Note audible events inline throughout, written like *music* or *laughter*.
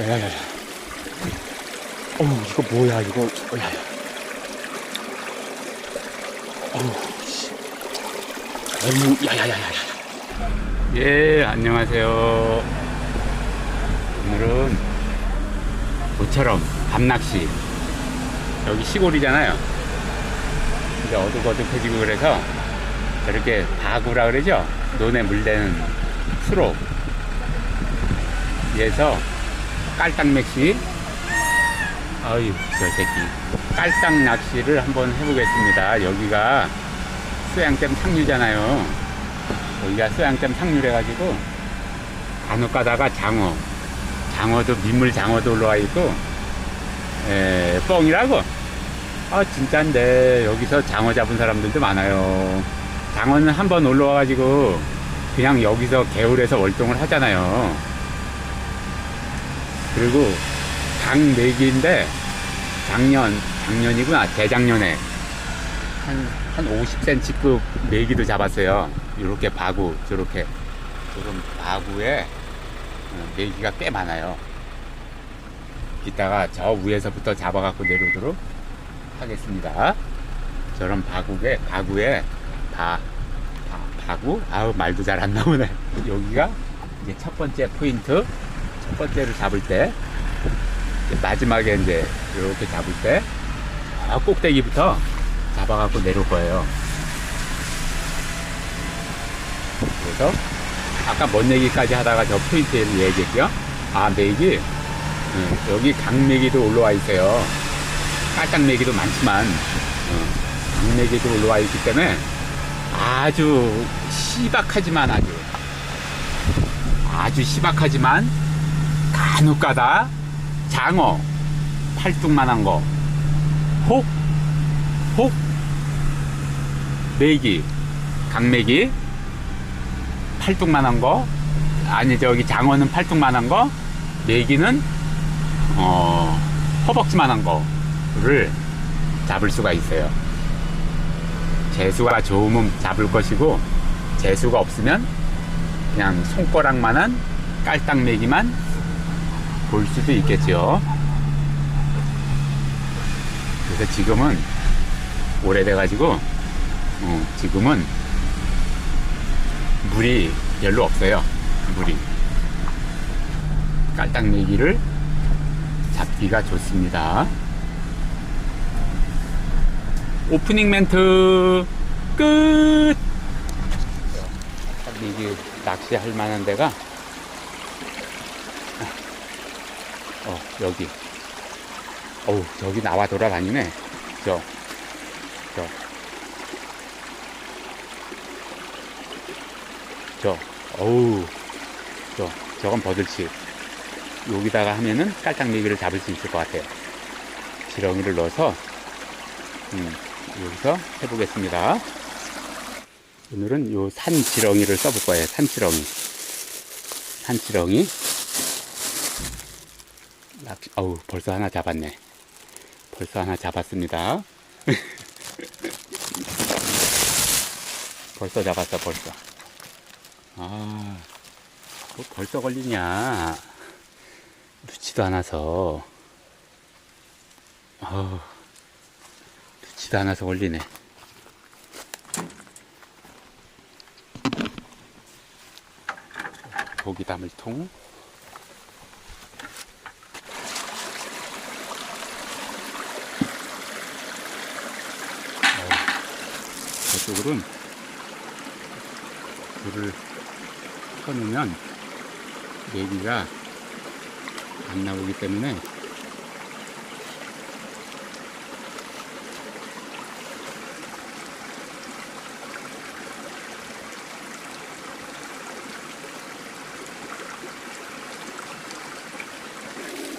야야야. 어우 이거 뭐야 이거. 어, 야야. 어우 씨. 어우 야야야야야. 예 안녕하세요. 오늘은 모처럼 밤낚시. 여기 시골이잖아요. 이제 어둑어둑해지고 그래서 저렇게 바구라 그러죠? 논에 물대는 수로. 위에서 깔딱 낚시. 아유 저 새끼. 깔딱 낚시를 한번 해보겠습니다. 여기가 수양댐 상류잖아요. 여기가 수양댐 상류래 가지고 간혹 가다가 장어 장어도 민물 장어도 올라와 있고 에, 뻥이라고. 아 진짠데. 여기서 장어 잡은 사람들도 많아요. 장어는 한번 올라와 가지고 그냥 여기서 개울에서 월동을 하잖아요 그리고 강메기인데 작년 작년이구나. 재작년에 한, 한 50cm급 메기도 잡았어요. 이렇게 바구 저렇게. 저런 바구에 어, 메기가 꽤 많아요. 이따가 저 위에서부터 잡아갖고 내려오도록 하겠습니다. 저런 바구에 바구에 바, 바 바구? 아우 말도 잘 안 나오네. *laughs* 여기가 이제 첫 번째 포인트 첫 번째를 잡을 때 이제 마지막에 이제 이렇게 잡을 때 아, 꼭대기부터 잡아갖고 내려올 거예요. 그래서 아까 먼 얘기까지 하다가 저 포인트를 얘기했죠. 아 메기 응, 여기 강메기도 올라와 있어요. 깔짝메기도 많지만 어, 강메기도 올라와 있기 때문에 아주 시박하지만 아주 아주 시박하지만 간혹가다 장어 팔뚝만한 거, 혹, 혹, 메기, 강메기, 팔뚝만한 거, 아니 저기 장어는 팔뚝만한 거, 메기는 어 허벅지만한 거를 잡을 수가 있어요. 재수가 좋으면 잡을 것이고 재수가 없으면 그냥 손가락만한 깔딱메기만 볼 수도 있겠죠. 그래서 지금은 오래돼가지고 어, 지금은 물이 별로 없어요. 물이 깔딱내기를 잡기가 좋습니다. 오프닝 멘트 끝. 이게 낚시할 만한 데가 어, 여기. 어우, 저기 나와 돌아다니네. 저, 저. 저, 어우, 저, 저건 버들치. 여기다가 하면은 깔짝미기를 잡을 수 있을 것 같아요. 지렁이를 넣어서, 음, 여기서 해보겠습니다. 오늘은 요 산 지렁이를 써볼 거예요. 산 지렁이. 산 지렁이. 낚시, 어우, 벌써 하나 잡았네. 벌써 하나 잡았습니다. *laughs* 벌써 잡았어, 벌써. 아, 뭐 벌써 걸리냐. 놓지도 않아서. 어 놓지도 않아서 걸리네. 고기 담을 통. 저쪽으로는 불을 켜놓으면 내기가 안 나오기 때문에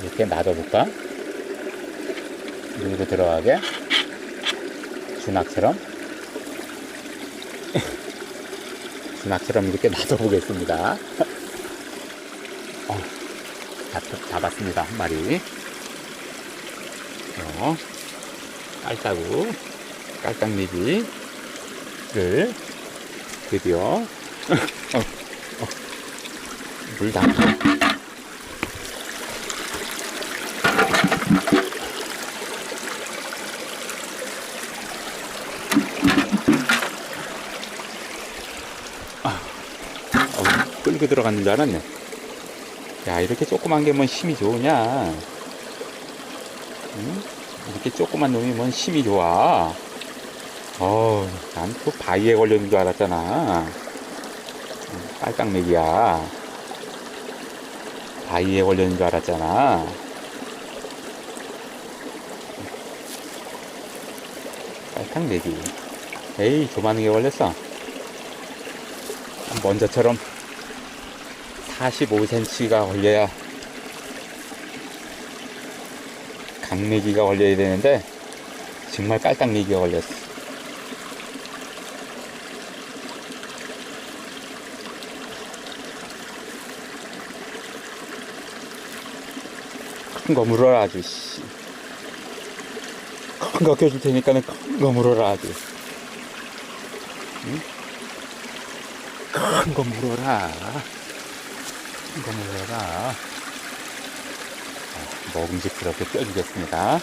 이렇게 놔둬볼까? 물고 들어가게 주낙처럼 주낙처럼 이렇게 *laughs* 놔둬보겠습니다. 어, 잡, 잡았습니다. 한 마리. 어, 깔따구, 깔딱미기를 드디어, *laughs* 어, 어, 물담고, 끌고 들어갔는 줄 알았네. 야, 이렇게 조그만 게 뭔 힘이 좋으냐. 응? 이렇게 조그만 놈이 뭔 힘이 좋아. 어, 난 또 바위에 걸렸는 줄 알았잖아. 응, 빨강맥이야. 바위에 걸렸는 줄 알았잖아. 빨강맥이. 에이, 조만하게 걸렸어. 먼저처럼 45cm가 걸려야 강매기가 걸려야 되는데 정말 깔딱매기가 걸렸어. 큰 거 물어라 아주 씨. 큰거 껴줄 테니까는 큰 거 물어라 아주. 큰거 물어라. 물어라. 자, 먹음직스럽게 껴주겠습니다.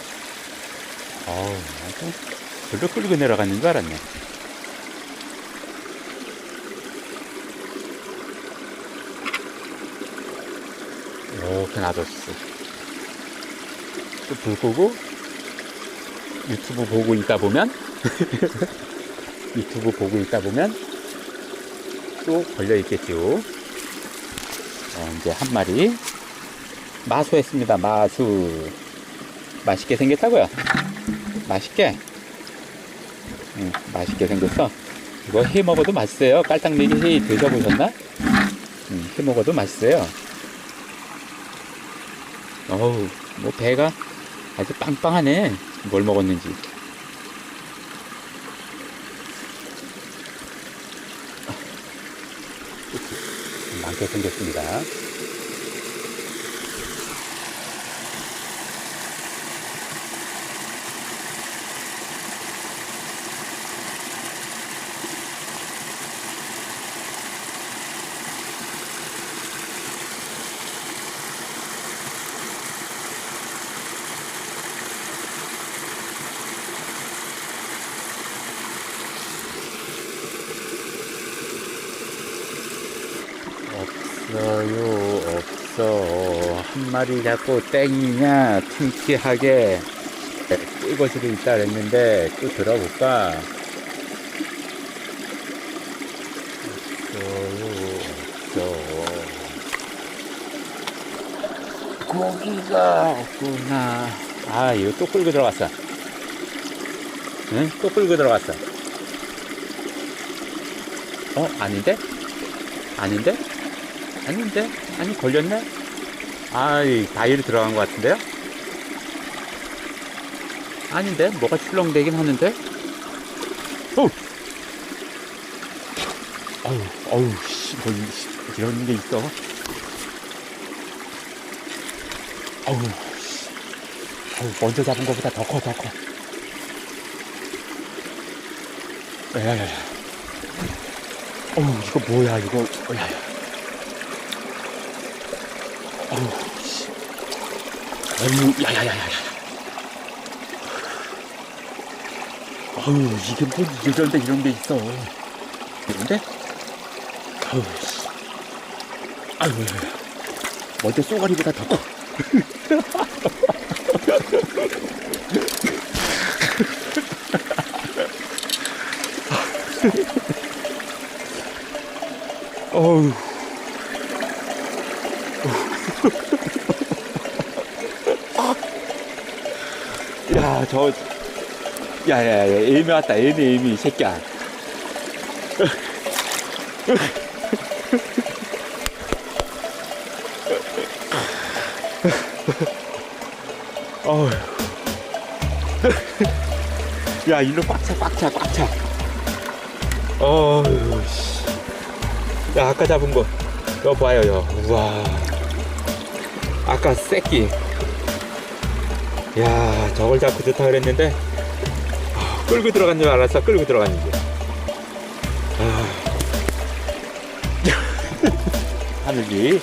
어우, 별로 끌고 내려가는 줄 알았네. 이렇게 놔뒀어. 또불 끄고 유튜브 보고 있다 보면 *laughs* 유튜브 보고 있다 보면 또 걸려 있겠죠. 어, 이제 한 마리 마수했습니다. 마수 맛있게 생겼다고요. 맛있게. 응, 맛있게 생겼어. 이거 해 먹어도 맛있어요. 깔딱매기 해 드셔보셨나? 응, 해 먹어도 맛있어요. 어우, 뭐 배가 아주 빵빵하네. 뭘 먹었는지. 많게 생겼습니다. 없어요, 없어. 한 마리 잡고 땡이냐, 팅키하게 끌고 수도 있다 그랬는데, 또 들어볼까? 없어요, 없어. 고기가 없구나. 아, 이거 또 끌고 들어갔어. 응? 또 끌고 들어갔어. 어? 아닌데? 아닌데? 아닌데? 아니 걸렸네? 아이 바위로 들어간 것 같은데요? 아닌데? 뭐가 출렁대긴 하는데? 어! 어우 어우 씨, 뭐 이런 게 있어? 어우 씨. 어우 먼저 잡은 것보다 더 커 더 커 야야야 어우 이거 뭐야 이거 어, 야야 어우, 야야야야야. 어우, 이게 뭐, 이런데 이런 게 있어. 이런데? 어우, 씨. 아유, 먼저 쏘가리보다 더 커. *laughs* 어우. 야, 저, 야, 야, 야, 에이미 왔다, 에이미, 에이미, 이 새끼야. 어휴. 야, 일로 꽉 차, 꽉 차, 꽉 차. 어휴, 씨. 야, 아까 잡은 거. 여 봐요, 여. 우와. 아까 새끼. 야 저걸 잡고 좋다 그랬는데 아, 끌고 들어간 줄 알았어. 끌고 들어갔는데 아. 하늘이